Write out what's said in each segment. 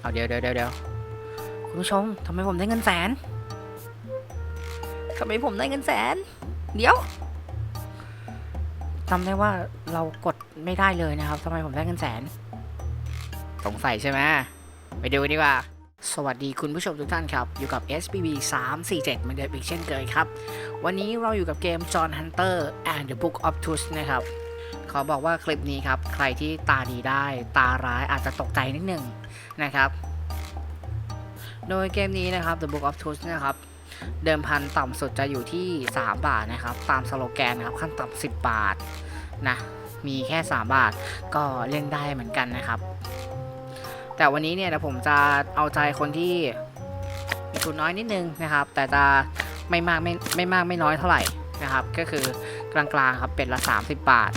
เอาเดี๋ยวเดี๋ยวเดี๋ยวเดี๋ยวคุณผู้ชมทำไมผมได้เงินแสนทำไมผมได้เงินแสน เดี๋ยวจำได้ว่าเรากดไม่ได้เลยนะครับทำไมผมได้เงินแสน สงสัยใช่ไหมไปดูดีกว่า สวัสดีคุณผู้ชมทุกท่านครับ อยู่กับ SBB 347เหมือนเดิมอีกเช่นเคยครับ วันนี้เราอยู่กับเกม John Hunter and the Book of Truth นะครับ ขอบอกว่าคลิปนี้ครับ ใครที่ตาดีได้ ตาร้ายอาจจะตกใจนิดหนึ่งนะครับ โดยเกมนี้นะครับ The Book of Truth นะครับ เดิมพันต่ำสุดจะอยู่ที่ 3 บาทนะครับ ตามสโลแกนนะครับ ขั้นต่ำ10 บาทนะมีแค่ 3 บาทก็เล่นได้เหมือนกันนะครับ แต่วันนี้เนี่ยเดี๋ยวผมจะเอาใจคนที่มีทุนน้อยนิดนึงนะครับ แต่จะไม่มากไม่ไม่มากไม่น้อยเท่าไหร่นะครับ ก็คือกลางๆครับเป็นละ 30 บาท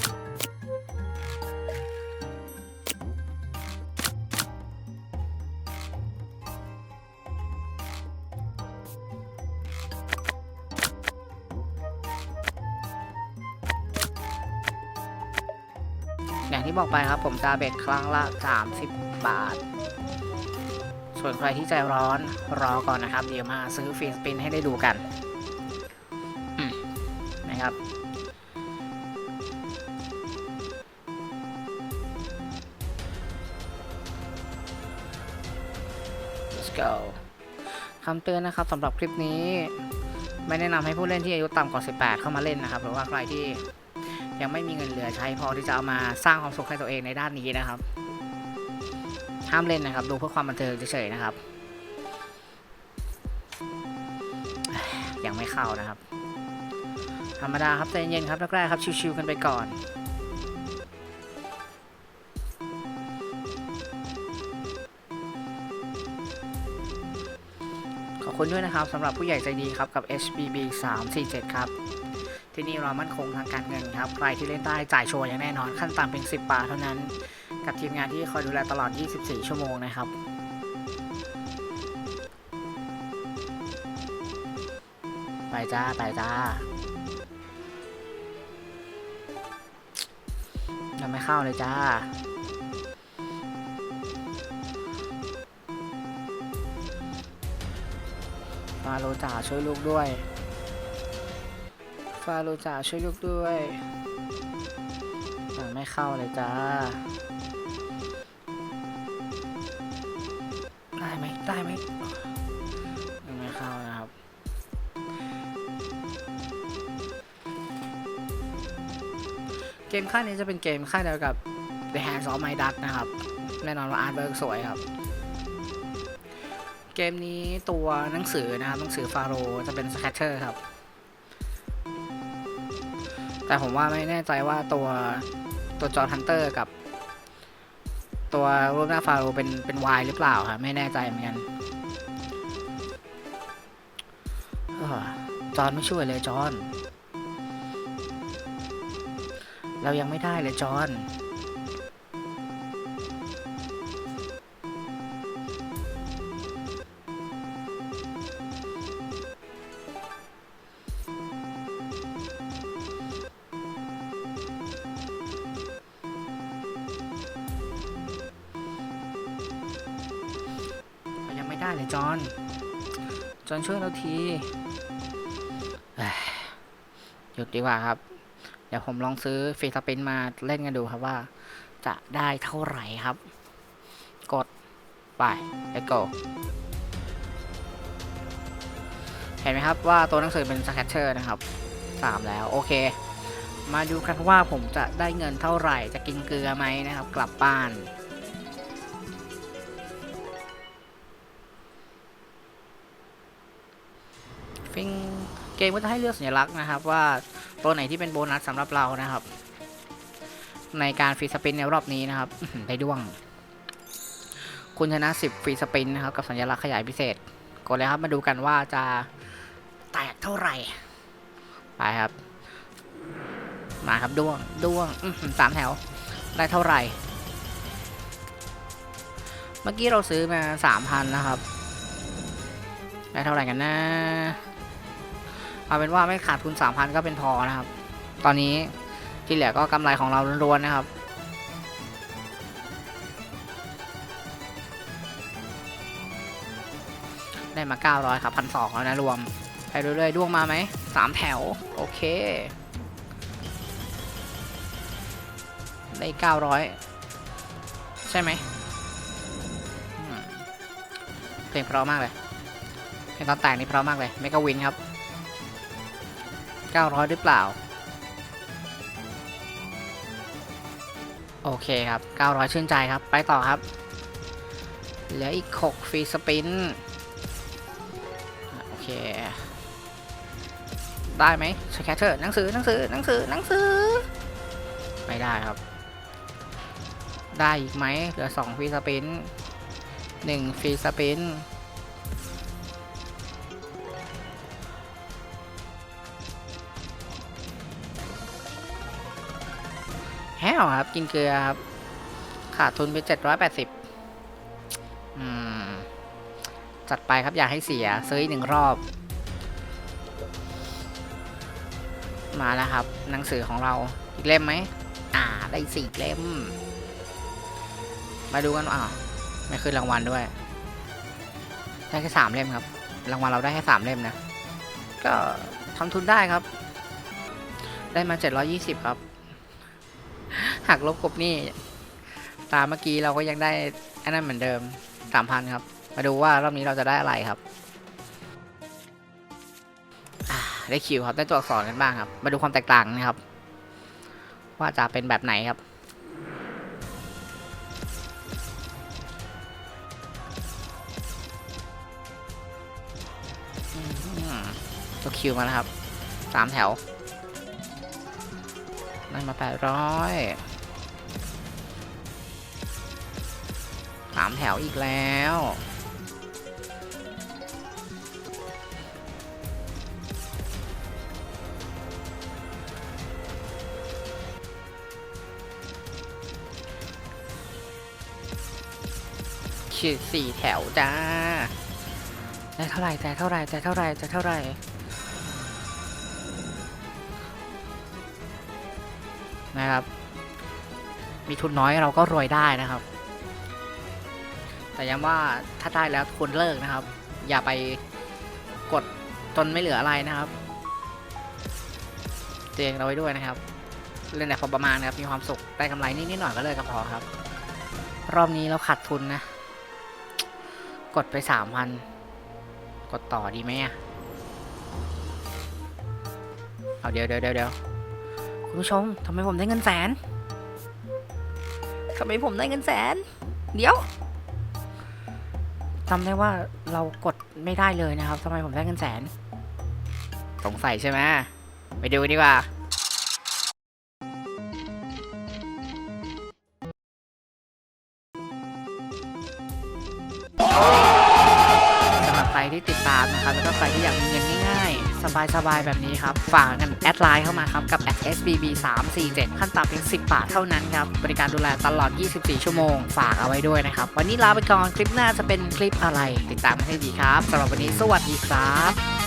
ที่บอกไปครับผมจะเบ็ดครั้งละ 30 บาท ส่วนใครที่ใจร้อนรอก่อนนะครับ เดี๋ยวมาซื้อฟรีสปินให้ได้ดูกันนะครับ let's go คำเตือนนะครับสำหรับคลิปนี้ ไม่แนะนำให้ผู้เล่นที่อายุต่ำกว่า 18 เข้ามาเล่นนะครับ หรือว่าใครที่ ยังไม่มีเงินเหลือใช้พอที่จะเอามาสร้างความสุขให้ตัวเองในด้านนี้นะครับ ห้ามเล่นนะครับ ดูเพื่อความบันเทิงเฉยๆนะครับ ยังไม่เข้านะครับ ธรรมดาครับใจเย็นๆครับแรกๆครับชิวๆกันไปก่อนขอบคุณด้วยนะครับสำหรับผู้ใหญ่ใจดีครับกับ HBB 347 ครับ ที่นี่เรามั่นคงทางการเงินครับใครที่เล่นได้จ่ายโชว์อย่างแน่นอน ขั้นต่ำเป็น 10 บาทเท่านั้น กับทีมงานที่คอยดูแลตลอด 24 ชั่วโมงนะครับไปจ้าไปจ้ายังไม่เข้าเลยจ้าฟาโรจ่าช่วยลูกด้วยาโรจ่าช่วยลูกด้วยยังไม่เข้าเลยจ้า ได้ไหมได้ไหมยังไม่เข้านะครับ เกมค่ายนี้จะเป็นเกมค่ายเดียวกับ The Hands of My Duck นะครับ แน่นอนว่าอาร์ตเวิร์กสวยครับ เกมนี้ตัวหนังสือนะครับหนังสือฟาโรจะเป็นสแคตเชอร์ครับ แต่ผมว่าไม่แน่ใจว่าตัวตัวจอร์ฮันเตอร์กับ ตัวรูปหน้าฟาโรเป็นเป็นวายหรือเปล่าครับไม่แน่ใจเหมือนกันจอนไม่ช่วยเลยจอน เรายังไม่ได้เลยจอน เรายังไม่ได้เลยจอน จอนช่วยเราทีเอ้ยหยุดดีกว่าครับ เดี๋ยวผมลองซื้อฟรีสปินมาเล่นกันดูครับว่า จะได้เท่าไหร่ครับ กด ไป let's go เห็นไหมครับว่าตัวหนังสือเป็นสแคตเชอร์นะครับสามแล้ว โอเค มาดูกันว่าผมจะได้เงินเท่าไหร่จะกินเกลือไหมนะครับ กลับบ้าน ฟิงเกมก็จะให้เลือกสัญลักษณ์นะครับ ว่าตัวไหนที่เป็นโบนัสสำหรับเรานะครับ ในการฟรีสปินในรอบนี้นะครับได้ด้วง คุณชนะ 10ฟรีสปินนะครับ กับสัญลักษณ์ขยายพิเศษกดเลยครับมาดูกันว่าจะแตกเท่าไหร่ ไปครับ มาครับด้วงด้วงสามแถว ได้เท่าไหร่ เมื่อกี้เราซื้อมาสามพันนะครับ ได้เท่าไหร่กันนะ เอาเป็นว่าไม่ขาดทุนสามพันก็เป็นพอนะครับ ตอนนี้ที่เหลือก็กำไรของเราล้วนๆนะครับ ได้มา 900 ครับพันสองแล้วนะรวม ไปเรื่อยๆด้วงมาไหมสามแถว โอเค ได้ 900 ใช่ไหมเพลงเพราะมากเลยเพลงตอนแต่งนี่เพราะมากเลยเมกาวินครับ 900 หรือเปล่า โอเคครับ 900 ชื่นใจครับ ไปต่อครับ เหลืออีก 6 ฟรีสปิน โอเค ได้ไหมสแคเตอร์หนังสือหนังสือหนังสือหนังสือ ไม่ได้ครับ ได้อีกไหมเหลือ 2 ฟรีสปิน 1 ฟรีสปิน แห้วครับ กินเกลือครับ ขาดทุนไป780อืมจัดไปครับอยากให้เสีย ซื้ออีกหนึ่งรอบ มาแล้วครับ หนังสือของเราอีกเล่มไหมอ่า ได้สี่เล่ม มาดูกันว่าอ้าวไม่ขึ้นรางวัลด้วย ได้แค่สามเล่มครับ รางวัลเราได้แค่สามเล่มนะ ก็ทำทุนได้ครับ ได้มา720ครับ หักลบกบหนี่ตามเมื่อกี้เราก็ยังได้อันนั้นเหมือนเดิม3,000ครับ มาดูว่ารอบนี้เราจะได้อะไรครับได้คิวครับได้ตัวอักษรกันบ้างครับ มาดูความแตกต่างนะครับ ว่าจะเป็นแบบไหนครับตัวคิวมาแล้วครับสามแถวได้มาแปดร้อยามแถวอีกแล้วขีดสี่แถวจ้าได้เท่าไรแต่เท่าไรแต่เท่าไรแต่เท่าไรนะครับ มีทุนน้อยเราก็รวยได้นะครับ แต่ย้ำว่าถ้าได้แล้วควรเลิกนะครับ อย่าไปกดจนไม่เหลืออะไรนะครับเตือนเราไว้ด้วยนะครับ เล่นแต่พอประมาณนะครับมีความสุขได้กำไรนิดๆหน่อยก็เลยก็พอครับ รอบนี้เราขาดทุนนะ กดไปสามพันกดต่อดีไหมอะเอาเดี๋ยวเดี๋ยวเดี๋ยวคุณผู้ชมทำไมผมได้เงินแสนทำไมผมได้เงินแสน เดี๋ยว จำได้ว่าเรากดไม่ได้เลยนะครับทำไมผมได้เงินแสน สงสัยใช่ไหมไปดูดีกว่า สำหรับใครที่ติดตามนะครับ แล้วก็ใครที่อยากมีเงินนี้ สบายๆ แบบนี้ครับ ฝากกันแอดไลน์เข้ามาครับ กับ SBB 3 4 7ขั้นต่ำเพียง10 บาทเท่านั้นครับ บริการดูแลตลอด 24 ชั่วโมง ฝากเอาไว้ด้วยนะครับ วันนี้ลาไปก่อน คลิปหน้าจะเป็นคลิปอะไร ติดตามกันให้ดีครับสำหรับวันนี้สวัสดีครับ